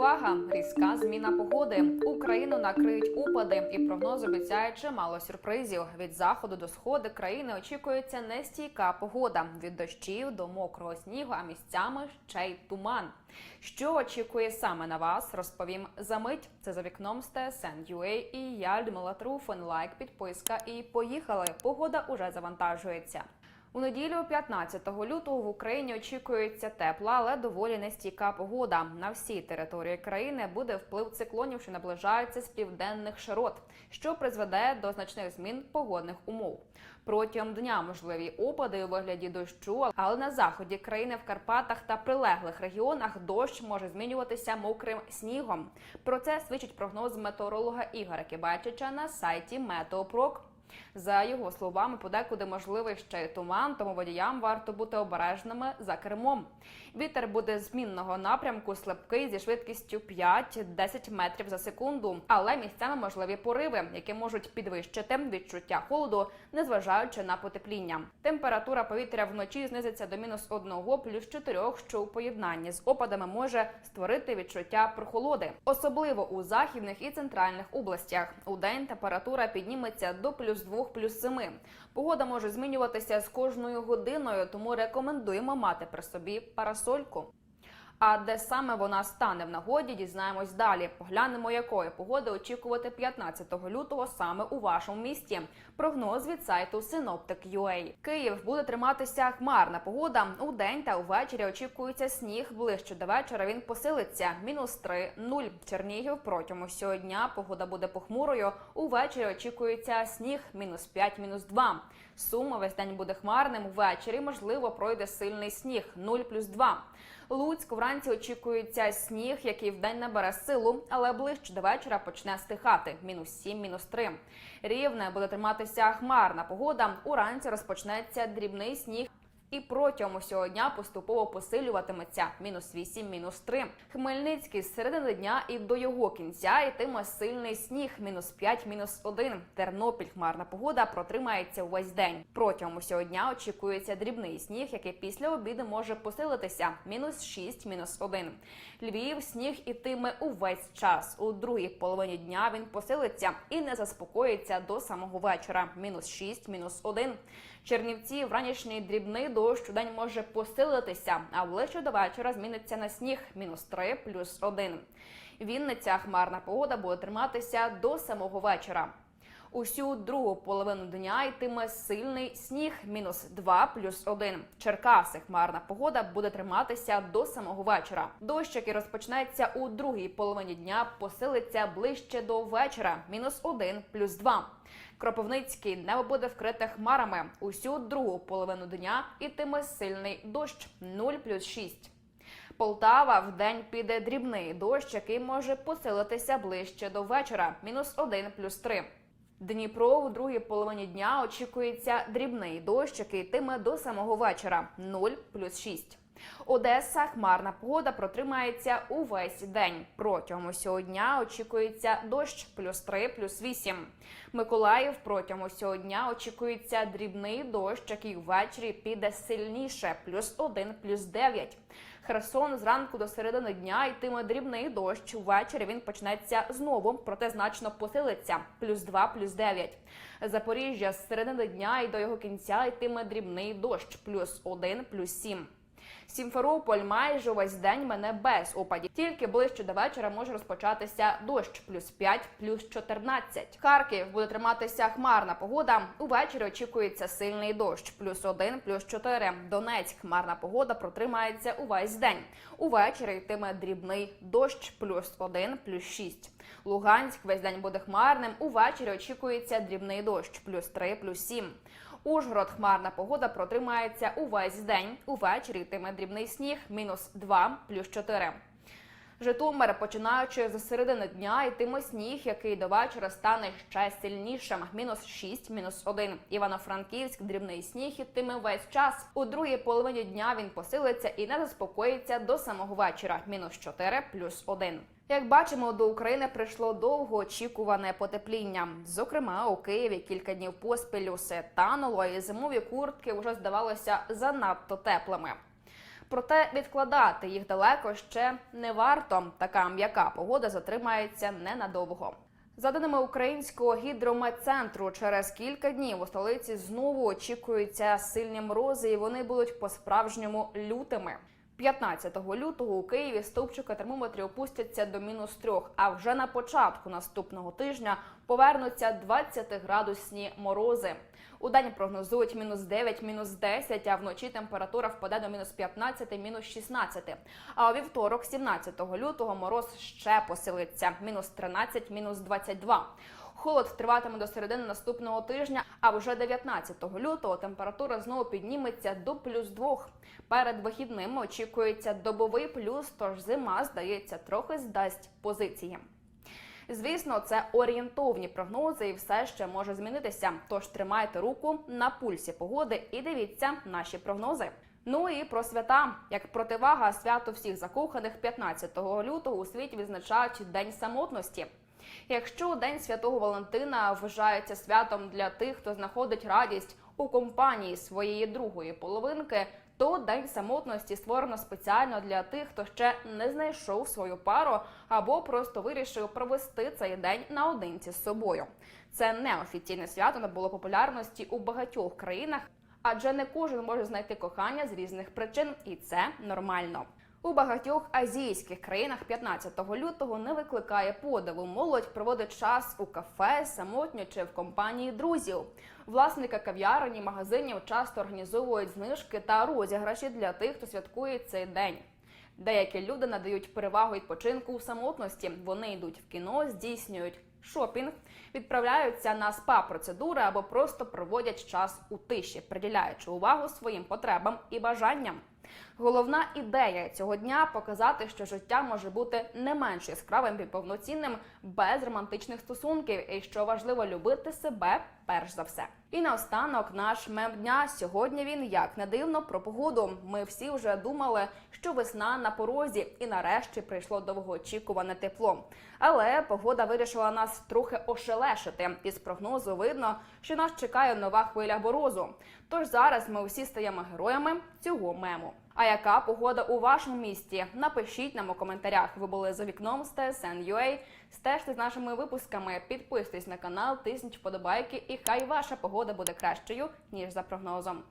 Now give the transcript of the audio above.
Увага! Різка зміна погоди. Україну накриють опади, і прогноз обіцяє чимало сюрпризів. Від заходу до сходу країни очікується нестійка погода від дощів до мокрого снігу, а місцями ще й туман. Що очікує саме на вас? Розповім за мить. Це за вікном з TSN.UA і я Людмила Труфан. Лайк, підписка і поїхали. Погода уже завантажується. У неділю, 15 лютого, в Україні очікується тепла, але доволі нестійка погода. На всій території країни буде вплив циклонів, що наближаються з південних широт, що призведе до значних змін погодних умов. Протягом дня можливі опади у вигляді дощу, але на заході країни в Карпатах та прилеглих регіонах дощ може змінюватися мокрим снігом. Про це свідчить прогноз метеоролога Ігоря Кибачича на сайті Метеопрок. За його словами, подекуди можливий ще й туман, тому водіям варто бути обережними за кермом. Вітер буде змінного напрямку, слабкий зі швидкістю 5-10 метрів за секунду, але місцями можливі пориви, які можуть підвищити відчуття холоду, незважаючи на потепління. Температура повітря вночі знизиться до мінус 1 плюс 4, що у поєднанні з опадами може створити відчуття прохолоди, особливо у західних і центральних областях. У день температура підніметься до плюс 2, плюс 7. Погода може змінюватися з кожною годиною, тому рекомендуємо мати при собі парасольку. А де саме вона стане в нагоді, дізнаємось далі. Поглянемо, якої погоди очікувати 15 лютого саме у вашому місті. Прогноз від сайту Synoptic.ua. Київ буде триматися хмарна погода. У день та увечері очікується сніг. Ближче до вечора він посилиться. Мінус 3, 0. Чернігів протягом усього дня погода буде похмурою. Увечері очікується сніг. Мінус 5, мінус 2. Сума весь день буде хмарним. Ввечері можливо пройде сильний сніг 0 плюс 2. Луцьк вранці очікується сніг, який вдень набере силу, але ближче до вечора почне стихати. Мінус 7, мінус 3. Рівне буде триматися хмарна погода. Уранці розпочнеться дрібний сніг. І протягом усього дня поступово посилюватиметься мінус 8, мінус 3. Хмельницький з середини дня і до його кінця йтиме сильний сніг мінус 5, мінус 1. Тернопіль хмарна погода протримається увесь день. Протягом усього дня очікується дрібний сніг, який після обіду може посилитися мінус 6, мінус 1. Львів сніг ітиме увесь час. У другій половині дня він посилиться і не заспокоїться до самого вечора. Мінус 6, мінус 1. Чернівці вранішній дрібний дощ у день може посилитися, а ближче до вечора зміниться на сніг мінус 3, плюс 1. Вінниця хмарна погода буде триматися до самого вечора. Усю другу половину дня йтиме сильний сніг мінус 2 плюс 1. Черкаси хмарна погода буде триматися до самого вечора. Дощ, який розпочнеться у другій половині дня, посилиться ближче до вечора мінус 1 плюс 2. Кропивницький небо буде вкрите хмарами. Усю другу половину дня ітиме сильний дощ 0 плюс 6. Полтава в день піде дрібний дощ, який може посилитися ближче до вечора мінус 1 плюс 3. Дніпро у другій половині дня очікується дрібний дощ, який йтиме до самого вечора 0 плюс 6. Одеса хмарна погода протримається увесь день. Протягом усього дня очікується дощ плюс 3, плюс 8. Миколаїв протягом усього дня очікується дрібний дощ, який ввечері піде сильніше плюс 1, плюс 9. Херсон зранку до середини дня йтиме дрібний дощ. Ввечері він почнеться знову, проте значно посилиться плюс 2, плюс 9. Запоріжжя з середини дня і до його кінця йтиме дрібний дощ плюс 1, плюс 7. Сімферополь майже весь день мене без опадів. Тільки ближче до вечора може розпочатися дощ плюс 5, плюс 14. Харків буде триматися хмарна погода. Увечері очікується сильний дощ плюс 1, плюс 4. Донецьк хмарна погода протримається увесь день. Увечері йтиме дрібний дощ плюс 1, плюс 6. Луганськ весь день буде хмарним. Увечері очікується дрібний дощ плюс 3, плюс 7. Ужгород хмарна погода протримається увесь день. Увечері йтиме дрібний сніг мінус 2, плюс 4. Житомир, починаючи з середини дня, йтиме сніг, який до вечора стане ще сильнішим. Мінус 6, мінус 1. Івано-Франківськ, дрібний сніг ітиме весь час. У другій половині дня він посилиться і не заспокоїться до самого вечора. Мінус 4, плюс 1. Як бачимо, до України прийшло довгоочікуване потепління. Зокрема, у Києві кілька днів поспіль усе тануло, і зимові куртки вже здавалося занадто теплими. Проте відкладати їх далеко ще не варто. Така м'яка погода затримається ненадовго. За даними українського гідрометцентру, через кілька днів у столиці знову очікуються сильні морози, і вони будуть по-справжньому лютими. 15 лютого у Києві стовпчики термометрів опустяться до мінус трьох. А вже на початку наступного тижня повернуться 20-градусні морози. У день прогнозують мінус 9, мінус 10, а вночі температура впаде до мінус 15, мінус 16. А у вівторок, 17 лютого, мороз ще посилиться мінус 13, мінус 22. Холод триватиме до середини наступного тижня, а вже 19 лютого температура знову підніметься до плюс 2. Перед вихідними очікується добовий плюс, тож зима, здається, трохи здасть позиції. Звісно, це орієнтовні прогнози, і все ще може змінитися. Тож тримайте руку на пульсі погоди і дивіться наші прогнози. Ну і про свята як противага свято всіх закоханих 15 лютого у світі відзначають День самотності. Якщо День Святого Валентина вважається святом для тих, хто знаходить радість у компанії своєї другої половинки, то День самотності створено спеціально для тих, хто ще не знайшов свою пару або просто вирішив провести цей день наодинці з собою. Це неофіційне свято набуло популярності у багатьох країнах, адже не кожен може знайти кохання з різних причин, і це нормально. У багатьох азійських країнах 15 лютого не викликає подиву. Молодь проводить час у кафе, самотньо чи в компанії друзів. Власники кав'ярень і магазинів часто організовують знижки та розіграші для тих, хто святкує цей день. Деякі люди надають перевагу відпочинку у самотності. Вони йдуть в кіно, здійснюють шопінг, відправляються на спа-процедури або просто проводять час у тиші, приділяючи увагу своїм потребам і бажанням. Головна ідея цього дня показати, що життя може бути не менш яскравим і повноцінним без романтичних стосунків, і що важливо любити себе перш за все. І наостанок наш мем дня. Сьогодні він як не дивно про погоду. Ми всі вже думали, що весна на порозі, і нарешті прийшло довгоочікуване тепло. Але погода вирішила нас трохи ошелешити. Із прогнозу видно, що нас чекає нова хвиля борозу. Тож зараз ми усі стаємо героями цього мему. А яка погода у вашому місті? Напишіть нам у коментарях. Ви були за вікном з TSN.ua. Стежте з нашими випусками, підписуйтесь на канал, тисніть вподобайки, і хай ваша погода буде кращою ніж за прогнозом.